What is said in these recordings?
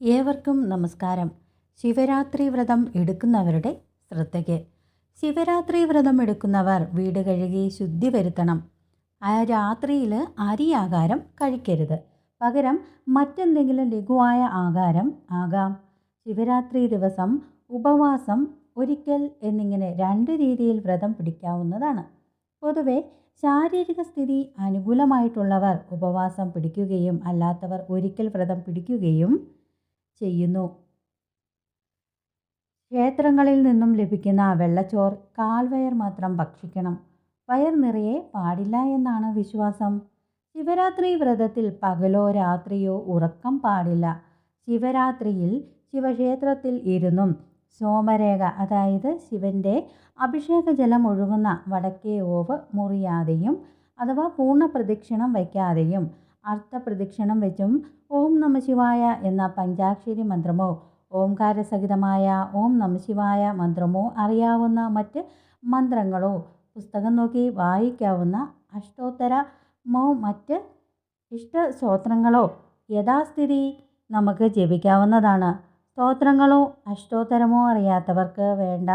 ഏവർക്കും നമസ്കാരം. ശിവരാത്രി വ്രതം എടുക്കുന്നവരുടെ ശ്രദ്ധയ്ക്ക്. ശിവരാത്രി വ്രതം എടുക്കുന്നവർ വീട് കഴുകി ശുദ്ധി വരുത്തണം. ആ രാത്രിയിൽ അരി ആഹാരം കഴിക്കരുത്. പകരം മറ്റെന്തെങ്കിലും ലഘുവായ ആഹാരം ആകാം. ശിവരാത്രി ദിവസം ഉപവാസം ഒരിക്കൽ എന്നിങ്ങനെ രണ്ട് രീതിയിൽ വ്രതം പിടിക്കാവുന്നതാണ്. പൊതുവെ ശാരീരിക സ്ഥിതി അനുകൂലമായിട്ടുള്ളവർ ഉപവാസം പിടിക്കുകയും അല്ലാത്തവർ ഒരിക്കൽ വ്രതം പിടിക്കുകയും ചെയ്യുന്നു. ക്ഷേത്രങ്ങളിൽ നിന്നും ലഭിക്കുന്ന വെള്ളച്ചോർ കാൽവയർ മാത്രം ഭക്ഷിക്കണം. വയർ നിറയെ പാടില്ല എന്നാണ് വിശ്വാസം. ശിവരാത്രി വ്രതത്തിൽ പകലോ രാത്രിയോ ഉറക്കം പാടില്ല. ശിവരാത്രിയിൽ ശിവക്ഷേത്രത്തിൽ ഇരുന്നും സോമരേഖ അതായത് ശിവന്റെ അഭിഷേക ജലം ഒഴുകുന്ന വടക്കേ ഓവ് മുറിയാതെയും അഥവാ പൂർണ പ്രദക്ഷിണം വയ്ക്കാതെയും അർത്ഥപ്രദക്ഷിണം വെച്ചും ഓം നമശിവായ എന്ന പഞ്ചാക്ഷരി മന്ത്രമോ ഓംകാരസഹിതമായ ഓം നമശിവായ മന്ത്രമോ അറിയാവുന്ന മറ്റ് മന്ത്രങ്ങളോ പുസ്തകം നോക്കി വായിക്കാവുന്ന അഷ്ടോത്തരമോ മറ്റ് ഇഷ്ടസ്തോത്രങ്ങളോ യഥാസ്ഥിതി നമുക്ക് ജപിക്കാവുന്നതാണ്. സ്തോത്രങ്ങളോ അഷ്ടോത്തരമോ അറിയാത്തവർക്ക് വേണ്ട.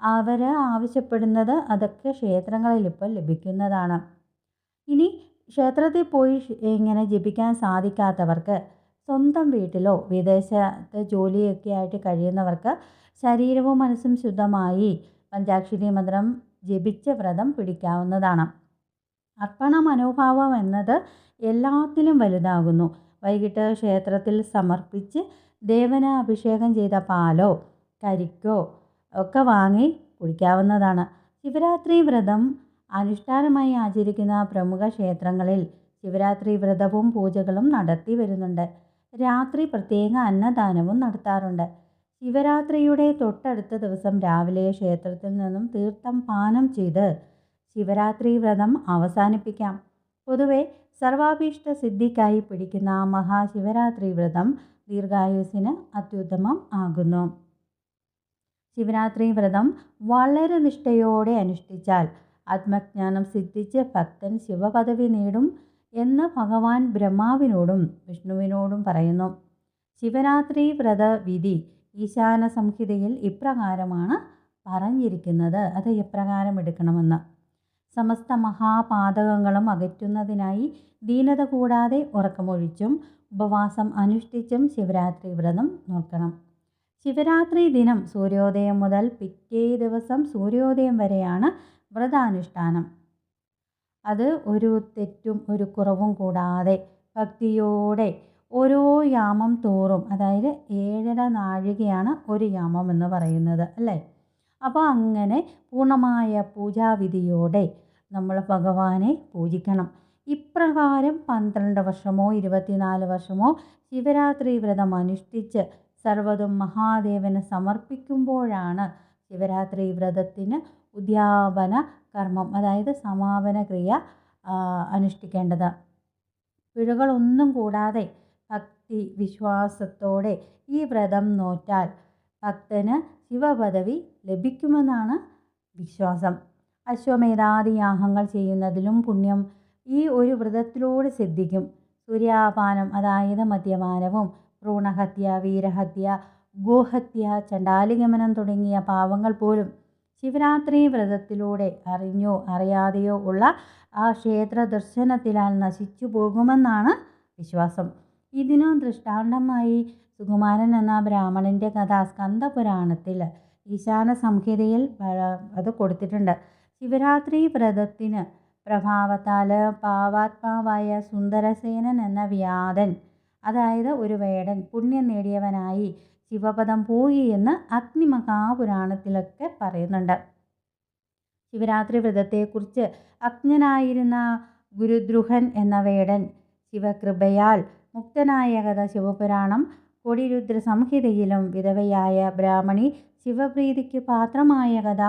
അവർ ആവശ്യപ്പെടുന്നത് അതൊക്കെ ക്ഷേത്രങ്ങളിൽ ഇപ്പോൾ ലഭിക്കുന്നതാണ്. ഇനി ക്ഷേത്രത്തിൽ പോയി ഇങ്ങനെ ജപിക്കാൻ സാധിക്കാത്തവർക്ക് സ്വന്തം വീട്ടിലോ വിദേശത്ത് ജോലിയൊക്കെ ആയിട്ട് കഴിയുന്നവർക്ക് ശരീരവും മനസ്സും ശുദ്ധമായി പഞ്ചാക്ഷരി മന്ത്രം ജപിച്ച വ്രതം പിടിക്കാവുന്നതാണ്. അർപ്പണ മനോഭാവം എന്നത് എല്ലാത്തിലും വലുതാകുന്നു. വൈകിട്ട് ക്ഷേത്രത്തിൽ സമർപ്പിച്ച് ദേവന് അഭിഷേകം ചെയ്ത പാലോ കരിക്കോ ഒക്കെ വാങ്ങി കുടിക്കാവുന്നതാണ്. ശിവരാത്രി വ്രതം അനുഷ്ഠാനമായി ആചരിക്കുന്ന പ്രമുഖ ക്ഷേത്രങ്ങളിൽ ശിവരാത്രി വ്രതവും പൂജകളും നടത്തി വരുന്നുണ്ട്. രാത്രി പ്രത്യേക അന്നദാനവും നടത്താറുണ്ട്. ശിവരാത്രിയുടെ തൊട്ടടുത്ത ദിവസം രാവിലെ ക്ഷേത്രത്തിൽ നിന്നും തീർത്ഥം പാനം ചെയ്ത് ശിവരാത്രി വ്രതം അവസാനിപ്പിക്കാം. പൊതുവെ സർവാഭീഷ്ട സിദ്ധിക്കായി പിടിക്കുന്ന മഹാശിവരാത്രി വ്രതം ദീർഘായുസിന് അത്യുത്തമം ആകുന്നു. ശിവരാത്രി വ്രതം വളരെ നിഷ്ഠയോടെ അനുഷ്ഠിച്ചാൽ ആത്മജ്ഞാനം സിദ്ധിച്ച് ഭക്തൻ ശിവപദവി നേടും എന്ന് ഭഗവാൻ ബ്രഹ്മാവിനോടും വിഷ്ണുവിനോടും പറയുന്നു. ശിവരാത്രി വ്രത വിധി ഈശാന സംഹിതയിൽ ഇപ്രകാരമാണ് പറഞ്ഞിരിക്കുന്നത്. അത് എപ്രകാരം എടുക്കണമെന്ന്? സമസ്ത മഹാപാതകങ്ങളും അകറ്റുന്നതിനായി ദീനത കൂടാതെ ഉറക്കമൊഴിച്ചും ഉപവാസം അനുഷ്ഠിച്ചും ശിവരാത്രി വ്രതം നോക്കണം. ശിവരാത്രി ദിനം സൂര്യോദയം മുതൽ പിറ്റേ ദിവസം സൂര്യോദയം വരെയാണ് വ്രതാനുഷ്ഠാനം. അത് ഒരു തെറ്റും ഒരു കുറവും കൂടാതെ ഭക്തിയോടെ ഓരോ യാമം തോറും അതായത് ഏഴര നാഴികയാണ് ഒരു യാമം എന്ന് പറയുന്നത് അല്ലേ? അപ്പോൾ അങ്ങനെ പൂർണമായ പൂജാവിധിയോടെ നമ്മൾ ഭഗവാനെ പൂജിക്കണം. ഇപ്രകാരം പന്ത്രണ്ട് വർഷമോ ഇരുപത്തിനാല് വർഷമോ ശിവരാത്രി വ്രതം അനുഷ്ഠിച്ച് സർവതും മഹാദേവന് സമർപ്പിക്കുമ്പോഴാണ് ശിവരാത്രി വ്രതത്തിന് ഉദ്യാപന കർമ്മം അതായത് സമാപന ക്രിയ അനുഷ്ഠിക്കേണ്ടത്. പിഴകളൊന്നും കൂടാതെ ഭക്തി വിശ്വാസത്തോടെ ഈ വ്രതം നോറ്റാൽ ഭക്തന് ശിവപദവി ലഭിക്കുമെന്നാണ് വിശ്വാസം. അശ്വമേധാദി യാഗങ്ങൾ ചെയ്യുന്നതിലും പുണ്യം ഈ ഒരു വ്രതത്തിലൂടെ സിദ്ധിക്കും. സൂര്യാപാനം അതായത് മദ്യപാനവും ഭ്രൂണഹത്യ വീരഹത്യ ഗോഹത്യ ചണ്ടാലിഗമനം തുടങ്ങിയ പാവങ്ങൾ പോലും ശിവരാത്രി വ്രതത്തിലൂടെ അറിഞ്ഞോ അറിയാതെയോ ഉള്ള ആ ക്ഷേത്ര ദർശനത്തിലാൽ നശിച്ചു പോകുമെന്നാണ് വിശ്വാസം. ഇതിനു ദൃഷ്ടാന്തമായി സുകുമാരൻ എന്ന ബ്രാഹ്മണന്റെ കഥ സ്കന്ദപുരാണത്തിൽ ഈശാന സംഹിതയിൽ അത് കൊടുത്തിട്ടുണ്ട്. ശിവരാത്രി വ്രതത്തിന് പ്രഭാവത്താൽ പാവാത്മാവായ സുന്ദരസേനൻ എന്ന വ്യാധൻ അതായത് ഒരു വേടൻ പുണ്യം നേടിയവനായി ശിവപദം പോയി എന്ന് അഗ്നിമഹാപുരാണത്തിലൊക്കെ പറയുന്നുണ്ട്. ശിവരാത്രി വ്രതത്തെക്കുറിച്ച് അജ്ഞനായിരുന്ന ഗുരുദ്രുഹൻ എന്ന വേടൻ ശിവകൃപയാൽ മുക്തനായ കഥ ശിവപുരാണം കൊടിരുദ്ര സംഹിതയിലും വിധവയായ ബ്രാഹ്മണി ശിവപ്രീതിക്ക് പാത്രമായ കഥ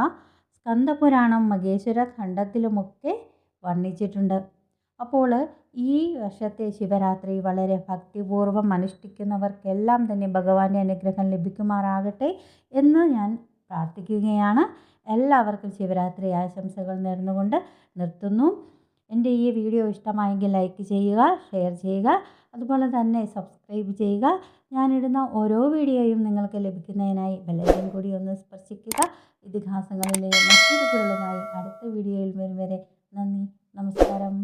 സ്കന്ദപുരാണം മഹേശ്വര ഖണ്ഡത്തിലുമൊക്കെ വർണിച്ചിട്ടുണ്ട്. അപ്പോൾ ഈ വർഷത്തെ ശിവരാത്രി വളരെ ഭക്തിപൂർവം അനുഷ്ഠിക്കുന്നവർക്കെല്ലാം തന്നെ ഭഗവാന്റെ അനുഗ്രഹം ലഭിക്കുമാറാകട്ടെ എന്ന് ഞാൻ പ്രാർത്ഥിക്കുകയാണ്. എല്ലാവർക്കും ശിവരാത്രി ആശംസകൾ നേർന്നുകൊണ്ട് നിർത്തുന്നു. എന്റെ ഈ വീഡിയോ ഇഷ്ടമായെങ്കിൽ ലൈക്ക് ചെയ്യുക ഷെയർ ചെയ്യുക അതുപോലെ തന്നെ സബ്സ്ക്രൈബ് ചെയ്യുക. ഞാനിടുന്ന ഓരോ വീഡിയോയും നിങ്ങൾക്ക് ലഭിക്കുന്നതിനായി ബെല്ലൈക്കൻ കൂടി ഒന്ന് സ്പർശിക്കുക. ഇതിഹാസങ്ങളിലെ മറ്റൊരു അടുത്ത വീഡിയോയിൽ വരും വരെ നന്ദി നമസ്കാരം.